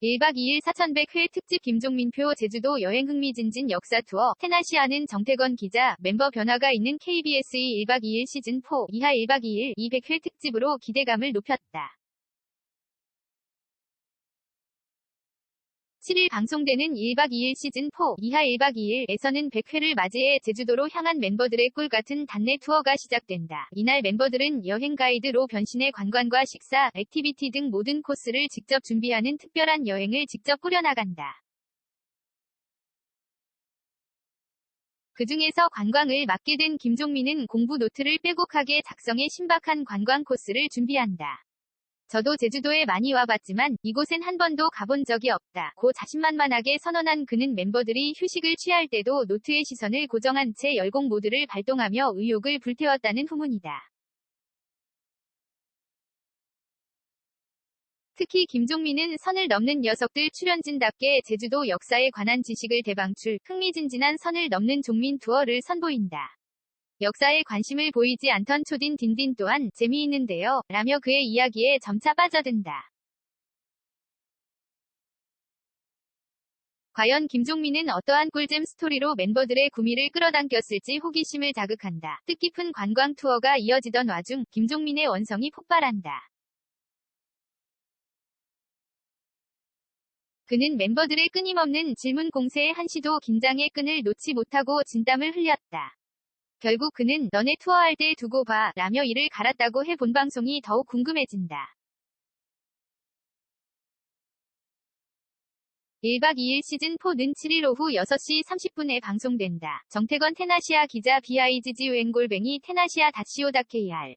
1박 2일 4100회 특집 김종민표 제주도 여행 흥미진진 역사 투어 테나시아는 정태건 기자 멤버 변화가 있는 KBS2 1박 2일 시즌4 이하 1박 2일 200회 특집으로 기대감을 높였다. 7일 방송되는 1박 2일 시즌4 이하 1박 2일에서는 100회를 맞이해 제주도로 향한 멤버들의 꿀같은 단내 투어가 시작된다. 이날 멤버들은 여행 가이드로 변신해 관광과 식사, 액티비티 등 모든 코스를 직접 준비하는 특별한 여행을 직접 꾸려나간다. 그 중에서 관광을 맡게 된 김종민은 공부 노트를 빼곡하게 작성해 신박한 관광 코스를 준비한다. 저도 제주도에 많이 와봤지만 이곳엔 한 번도 가본 적이 없다. 고 자신만만하게 선언한 그는 멤버들이 휴식을 취할 때도 노트의 시선을 고정한 채 열공 모드를 발동하며 의욕을 불태웠다는 후문이다. 특히 김종민은 선을 넘는 녀석들 출연진답게 제주도 역사에 관한 지식을 대방출, 흥미진진한 선을 넘는 종민 투어를 선보인다. 역사에 관심을 보이지 않던 초딘 딘딘 또한 재미있는데요. 라며 그의 이야기에 점차 빠져든다. 과연 김종민은 어떠한 꿀잼 스토리로 멤버들의 구미를 끌어당겼을지 호기심을 자극한다. 뜻깊은 관광 투어가 이어지던 와중 김종민의 원성이 폭발한다. 그는 멤버들의 끊임없는 질문 공세에 한시도 긴장의 끈을 놓지 못하고 진땀을 흘렸다. 결국 그는 너네 투어할 때 두고 봐 라며 이를 갈았다고 해 본 방송이 더욱 궁금해진다. 1박 2일 시즌4는 7일 오후 6시 30분에 방송된다. 정태건 테나시아 기자 BIGG 웬골뱅이 테나시아 다시오다케이알